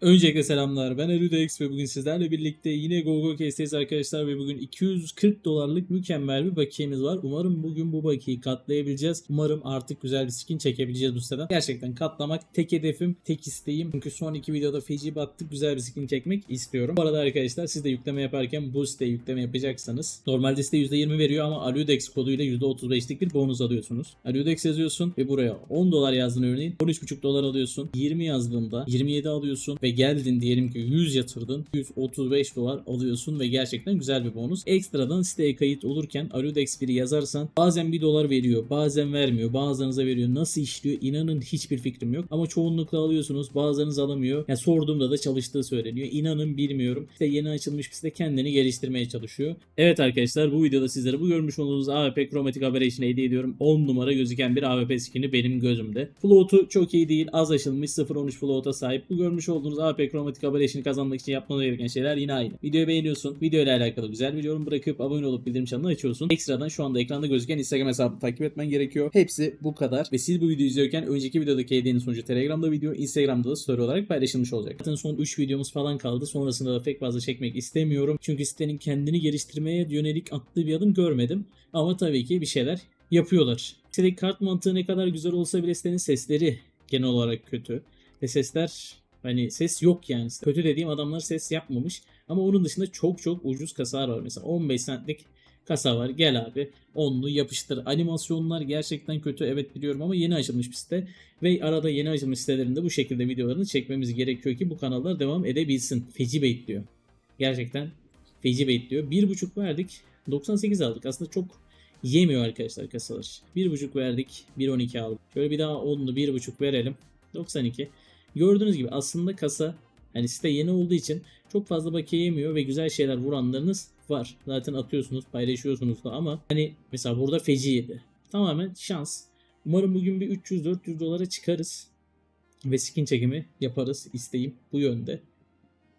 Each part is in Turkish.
Öncelikle selamlar. Ben Eludex ve bugün sizlerle birlikte yine GoGo Case'teyiz arkadaşlar ve bugün 240 dolarlık mükemmel bir bakiyemiz var. Umarım bugün bu bakiyi katlayabileceğiz. Umarım artık güzel bir skin çekebileceğiz bu siteden. Gerçekten katlamak tek hedefim, tek isteğim. Çünkü son iki videoda feci battık güzel bir skin çekmek istiyorum. Bu arada arkadaşlar siz de yükleme yaparken bu siteye yükleme yapacaksanız normalde site %20 veriyor ama Aludex koduyla %35'lik bir bonus alıyorsunuz. Aludex yazıyorsun ve buraya 10 dolar yazdın örneğin 13,5 dolar alıyorsun. 20 yazdığında 27 alıyorsun ve geldin diyelim ki 100 yatırdın 135 dolar alıyorsun ve gerçekten güzel bir bonus. Ekstradan siteye kayıt olurken Aludex 1'i yazarsan bazen 1 dolar veriyor bazen vermiyor bazılarınıza veriyor. Nasıl işliyor inanın hiçbir fikrim yok ama çoğunlukla alıyorsunuz bazılarınız alamıyor. Yani sorduğumda da çalıştığı söyleniyor. İnanın bilmiyorum. İşte yeni açılmış bir site kendini geliştirmeye çalışıyor. Evet arkadaşlar bu videoda sizlere bu görmüş olduğunuz AWP Chromatic Aberration'ı hediye ediyorum. 10 numara gözüken bir AWP skin'i benim gözümde. Float'u çok iyi değil. Az aşılmış 0.13 float'a sahip. Bu görmüş olduğunuz AWP Chromatic Aberration'ı kazanmak için yapmanız gereken şeyler yine aynı. Videoyu beğeniyorsun. Video ile alakalı güzel bir yorum bırakıp abone olup bildirim çanını açıyorsun. Ekstradan şu anda ekranda gözüken Instagram hesabını takip etmen gerekiyor. Hepsi bu kadar. Ve siz bu videoyu izliyorken önceki videodaki hediyenin sonucu Telegram'da video, Instagram'da da story olarak paylaşılmış olacak. Zaten son 3 videomuz falan kaldı. Sonrasında da pek fazla çekmek istemiyorum. Çünkü sitenin kendini geliştirmeye yönelik attığı bir adım görmedim. Ama tabii ki bir şeyler yapıyorlar. Sitedeki kart mantığı ne kadar güzel olsa bile sitenin sesleri genel olarak kötü. Ve sesler hani ses yok yani. Kötü dediğim adamlar ses yapmamış. Ama onun dışında çok çok ucuz kasalar var. Mesela 15 centlik kasa var. Gel abi onlu yapıştır. Animasyonlar gerçekten kötü evet biliyorum ama yeni açılmış bir site. Ve arada yeni açılmış sitelerinde bu şekilde videolarını çekmemiz gerekiyor ki bu kanallar devam edebilsin. Feci bekliyor. Gerçekten feci bekliyor. 1.5 verdik. 98 aldık. Aslında çok yemiyor arkadaşlar kasalar. 1.5 verdik. 1.12 aldık. Şöyle bir daha 10'lu 1.5 verelim. 92. Gördüğünüz gibi aslında kasa hani site yeni olduğu için çok fazla bakiye yemiyor ve güzel şeyler vuranlarınız var. Zaten atıyorsunuz, paylaşıyorsunuz da ama hani mesela burada feci yedi. Tamamen şans. Umarım bugün bir 300-400 dolara çıkarız. Ve skin çekimi yaparız. İsteğim bu yönde.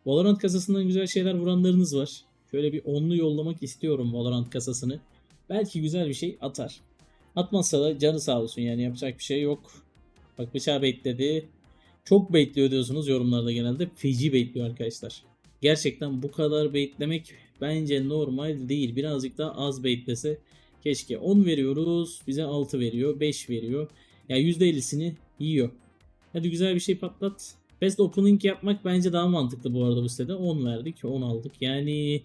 Valorant kasasından güzel şeyler vuranlarınız var. Şöyle bir onlu yollamak istiyorum Valorant kasasını. Belki güzel bir şey atar. Atmazsa da canı sağ olsun yani yapacak bir şey yok. Bak bıçağı bekledi. Çok bekliyor diyorsunuz yorumlarda genelde. Feci bekliyor arkadaşlar. Gerçekten bu kadar beklemek bence normal değil. Birazcık daha az beklese keşke. 10 veriyoruz. Bize 6 veriyor. 5 veriyor. Ya yani %50'sini yiyor. Hadi güzel bir şey patlat. Best opening yapmak bence daha mantıklı bu arada bu sitede. 10 verdik. 10 aldık. Yani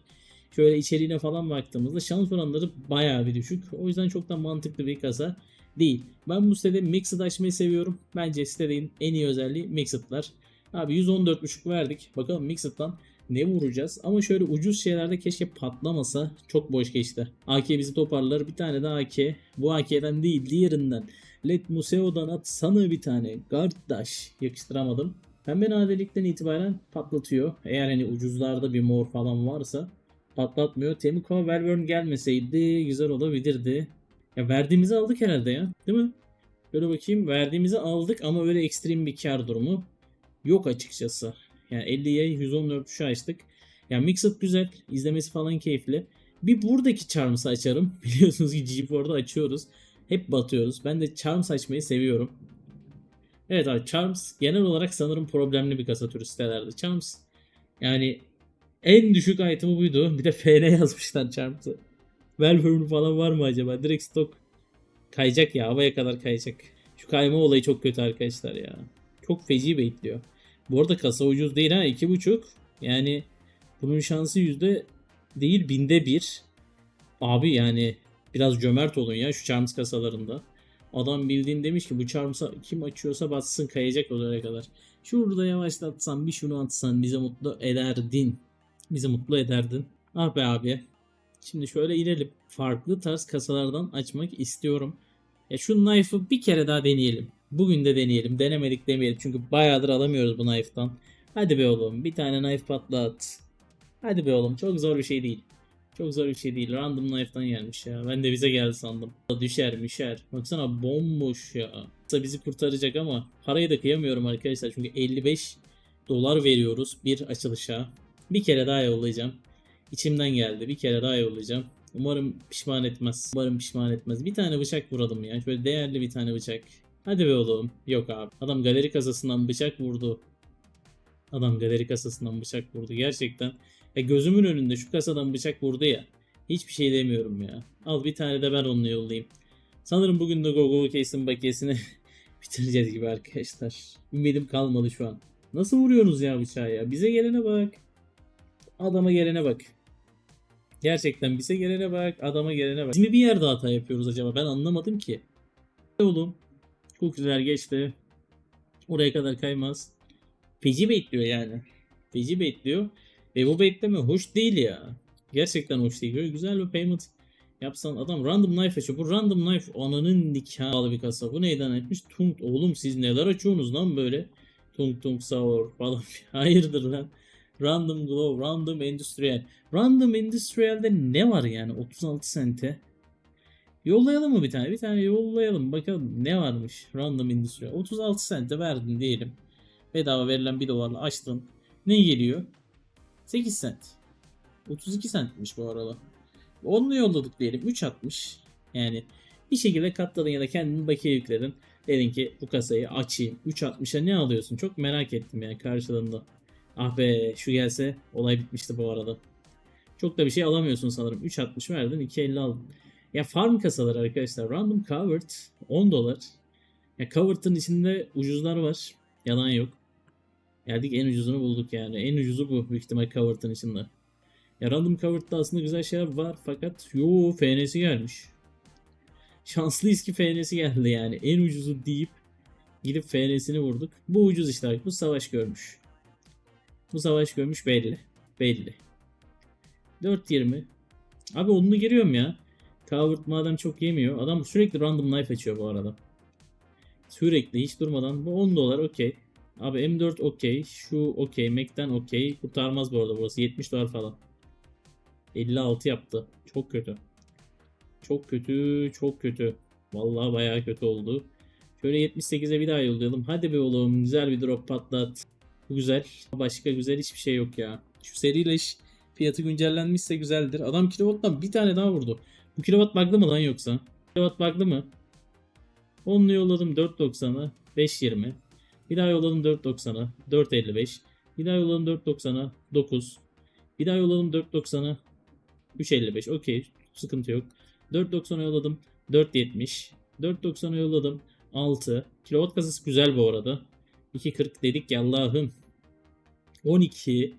şöyle içeriğine falan baktığımızda şans oranları bayağı bir düşük. O yüzden çok da mantıklı bir kasa değil. Ben bu sitede Mixed açmayı seviyorum. Bence sitenin en iyi özelliği Mixed'lar. Abi 114.5 verdik. Bakalım Mixed'dan ne vuracağız? Ama şöyle ucuz şeylerde keşke patlamasa. Çok boş geçti. AK bizi toparlar. Bir tane daha AK. Bu AK'den değil diğerinden. Let Museo'dan at sana bir tane. Gardaş. Yakıştıramadım. Pembe nadelikten itibaren patlatıyor. Eğer hani ucuzlarda bir mor falan varsa patlatmıyor. Temiko Velvern gelmeseydi güzel olabilirdi. Ya verdiğimizi aldık herhalde ya. Değil mi? Böyle bakayım. Verdiğimizi aldık ama öyle ekstrem bir kar durumu yok açıkçası. Yani 50'ye 114 şu açtık. Yani Mixed güzel. izlemesi falan keyifli. Bir buradaki Charms'ı açarım. Biliyorsunuz ki G4'da açıyoruz. Hep batıyoruz. Ben de Charms açmayı seviyorum. Evet abi Charms genel olarak sanırım problemli bir kasa türü sitelerde. Charms yani en düşük item'ı buydu. Bir de FN yazmışlar Charms'ı. Velvern falan var mı acaba? Direkt stok kayacak ya. Havaya kadar kayacak. Şu kayma olayı çok kötü arkadaşlar ya. Çok feci bekliyor. Bu arada kasa ucuz değil ha. 2.5. Yani bunun şansı yüzde değil binde bir. Abi yani biraz cömert olun ya şu Charms kasalarında. Adam bildiğin demiş ki bu Charms'a kim açıyorsa batsın kayacak oraya kadar. Şurada yavaşlatsan bir şunu atsan bize mutlu ederdin. Bizi mutlu ederdin. Ah be abi. Şimdi şöyle inelim. Farklı tarz kasalardan açmak istiyorum. Ya şu knife'ı bir kere daha deneyelim. Bugün de deneyelim. Denemedik demeyelim. Çünkü bayağıdır alamıyoruz bu knife'dan. Hadi be oğlum. Bir tane knife patlat. Hadi be oğlum. Çok zor bir şey değil. Çok zor bir şey değil. Random knife'dan gelmiş ya. Ben de bize geldi sandım. Düşer müşer. Baksana bomboş ya. Kısa bizi kurtaracak ama parayı da kıyamıyorum arkadaşlar. Çünkü 55 dolar veriyoruz bir açılışa. Bir kere daha yollayacağım. İçimden geldi. Bir kere daha yollayacağım. Umarım pişman etmez. Umarım pişman etmez. Bir tane bıçak vuralım ya. Şöyle değerli bir tane bıçak. Hadi be oğlum. Yok abi. Adam galeri kasasından bıçak vurdu. Adam galeri kasasından bıçak vurdu. Gerçekten ya gözümün önünde şu kasadan bıçak vurdu ya. Hiçbir şey demiyorum ya. Al bir tane de ben onunla yollayayım. Sanırım bugün de Gogo Case'in bakiyesini bitireceğiz gibi arkadaşlar. Ümidim kalmadı şu an. Nasıl vuruyorsunuz ya bıçağı ya? Bize gelene bak. Adama gelene bak. Gerçekten bize gelene bak. Adama gelene bak. Biz mi bir yerde hata yapıyoruz acaba? Ben anlamadım ki. Oğlum. Güzel geçti. Oraya kadar kaymaz. Feci bekliyor yani. Feci bekliyor. Ve bu bekleme hoş değil ya. Gerçekten hoş değil. Böyle güzel bir payment yapsan adam random knife açıyor. Bu random knife ananın nikahı bir kasa. Bu neyden etmiş? Tung oğlum siz neler açıyorsunuz lan böyle? Tung tung sour falan. Hayırdır lan? Random glow, random industrial. Random industrial'de ne var yani 36 sente? Yollayalım mı bir tane? Bir tane yollayalım. Bakalım ne varmış random industrial. 36 sente verdin diyelim. Bedava verilen 1 dolarla açtın. Ne geliyor? 8 sent. 32 centmiş bu arada. Onunla yolladık diyelim. 3.60. Yani bir şekilde katladın ya da kendini bakiye yükledin. Dedin ki bu kasayı açayım. 3.60'a ne alıyorsun? Çok merak ettim yani karşılığında. Ah be şu gelse olay bitmişti bu arada. Çok da bir şey alamıyorsun sanırım. 3.60 verdin 2.50 aldın. Ya farm kasaları arkadaşlar. Random covered 10 dolar. Ya covered'ın içinde ucuzlar var. Yalan yok. Geldik en ucuzunu bulduk yani. En ucuzu bu büyük ihtimal covered'ın içinde. Ya random covered'da aslında güzel şeyler var fakat yo FN'si gelmiş. Şanslıyız ki FN'si geldi yani. En ucuzu deyip gidip FN'sini vurduk. Bu ucuz işte. Bu savaş görmüş. Bu savaş görmüş belli. Belli. 4.20. Abi onunu giriyorum ya. Covered madem çok yemiyor. Adam sürekli random knife açıyor bu arada. Sürekli hiç durmadan. Bu 10 dolar okey. Abi M4 okey. Şu okey. Mac'den okey. Kurtarmaz bu arada burası. 70 dolar falan. 56 yaptı. Çok kötü. Çok kötü. Çok kötü. Vallahi bayağı kötü oldu. Şöyle 78'e bir daha yollayalım. Hadi be oğlum. Güzel bir drop patlat. Bu güzel. Başka güzel hiçbir şey yok ya. Şu seriyle iş fiyatı güncellenmişse güzeldir. Adam kilowatttan bir tane daha vurdu. Bu kilowatt bug'lı mı lan yoksa? Kilowatt bug'lı mı? Onunla yolladım 4.90'a 5.20. Bir daha yolladım 4.90'a 4.55. Bir daha yolladım 4.90'a 9. Bir daha yolladım 4.90'a 3.55. Okey. Sıkıntı yok. 4.90'a yolladım 4.70. 4.90'a yolladım 6. Kilowatt kasası güzel bu arada. 2.40 dedik ya Allah'ım. 12.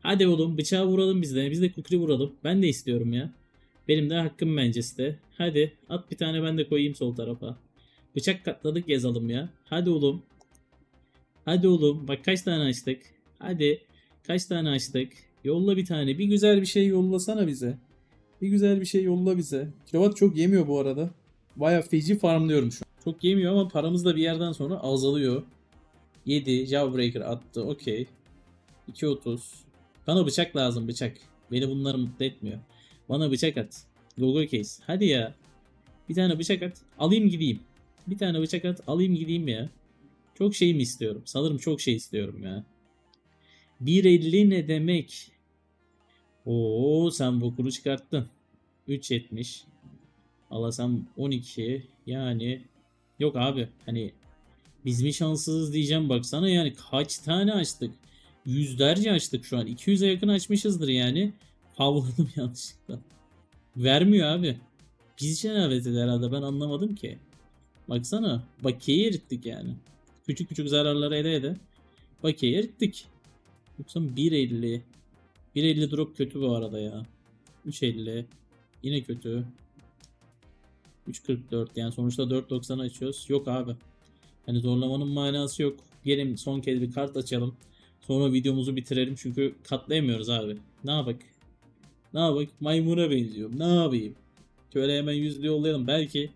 Hadi oğlum bıçağı vuralım biz de. Biz de kukri vuralım. Ben de istiyorum ya. Benim de hakkım Manchester. Hadi at bir tane ben de koyayım sol tarafa. Bıçak katladık yazalım ya. Hadi oğlum. Hadi oğlum. Bak kaç tane açtık. Hadi. Kaç tane açtık. Yolla bir tane. Bir güzel bir şey yollasana bize. Bir güzel bir şey yolla bize. Kilowatt çok yemiyor bu arada. Baya feci farmlıyorum şu an. Çok yemiyor ama paramız da bir yerden sonra azalıyor. 7. Jawbreaker attı. Okey. 2.30. Bana bıçak lazım bıçak. Beni bunlar mutlu etmiyor. Bana bıçak at. Logo case. Hadi ya. Bir tane bıçak at. Alayım gideyim. Bir tane bıçak at. Alayım gideyim ya. Çok şey mi istiyorum? Sanırım çok şey istiyorum ya. 1.50 ne demek? Oo sen bokunu çıkarttın. 3.70. Alasam 12. Yani yok abi hani biz mi şanssızız diyeceğim baksana yani kaç tane açtık. Yüzlerce açtık şu an. 200'e yakın açmışızdır yani. Havladım yanlışlıkla. Vermiyor abi. Biz cenabet herhalde ben anlamadım ki. Baksana bakiyeyi erittik yani. Küçük küçük zararları ede ede. Bakiyeyi erittik. Yoksa 1.50. 1.50 drop kötü bu arada ya. 3.50. Yine kötü. 3.44 yani sonuçta 4.90 açıyoruz. Yok abi. Hani zorlamanın manası yok. Gelin son kez bir kart açalım. Sonra videomuzu bitirelim çünkü katlayamıyoruz abi. Ne yapak? Ne yapak? Maymuna benziyorum. Ne yapayım? Şöyle hemen yüzlü yollayalım. Belki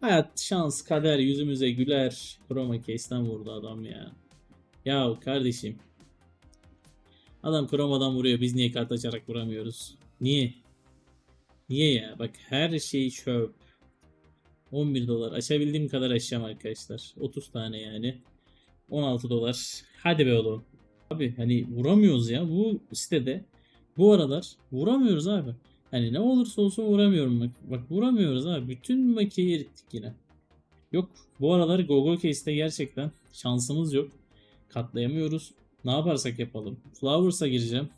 hayat, şans, kader yüzümüze güler. Chroma case'den vurdu adam ya. Ya kardeşim. Adam Chroma'dan vuruyor. Biz niye kart açarak vuramıyoruz? Niye? Niye ya? Bak her şey çöp. 11 dolar. Açabildiğim kadar açacağım arkadaşlar. 30 tane yani. 16 dolar. Hadi be oğlum. Abi hani vuramıyoruz ya bu sitede. Bu aralar vuramıyoruz abi. Hani ne olursa olsun vuramıyorum bak. Bak vuramıyoruz abi. Bütün makiyeyi erittik yine. Yok bu aralar Gogo Case'de gerçekten şansımız yok. Katlayamıyoruz. Ne yaparsak yapalım. Flowers'a gireceğim.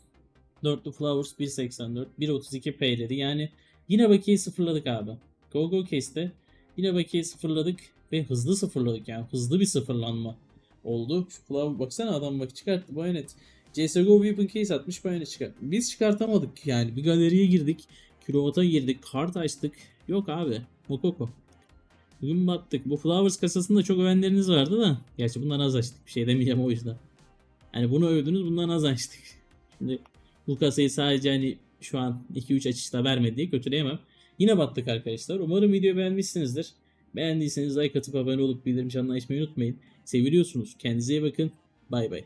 Dörtlü Flowers 1.84, 1.32 P'leri yani yine bakiyeyi sıfırladık abi. Go Go Case'de yine bakiyeyi sıfırladık ve hızlı sıfırladık yani hızlı bir sıfırlanma oldu. Şu Flower baksana adam bak çıkarttı bayonet. CSGO Weapon Case atmış bayonet çıkarttı. Biz çıkartamadık yani bir galeriye girdik. Kilovata girdik, kart açtık. Yok abi. Mokoko. Bugün battık. Bu Flowers kasasında çok övenleriniz vardı da. Gerçi bundan az açtık. Bir şey demeyeceğim o yüzden. Hani bunu övdünüz bundan az açtık. Şimdi bu kasayı sadece hani şu an 2-3 açışta vermedi diye kötüleyemem. Yine battık arkadaşlar. Umarım videoyu beğenmişsinizdir. Beğendiyseniz like atıp abone olup bildirim çanını açmayı unutmayın. Seviliyorsunuz. Kendinize iyi bakın. Bay bay.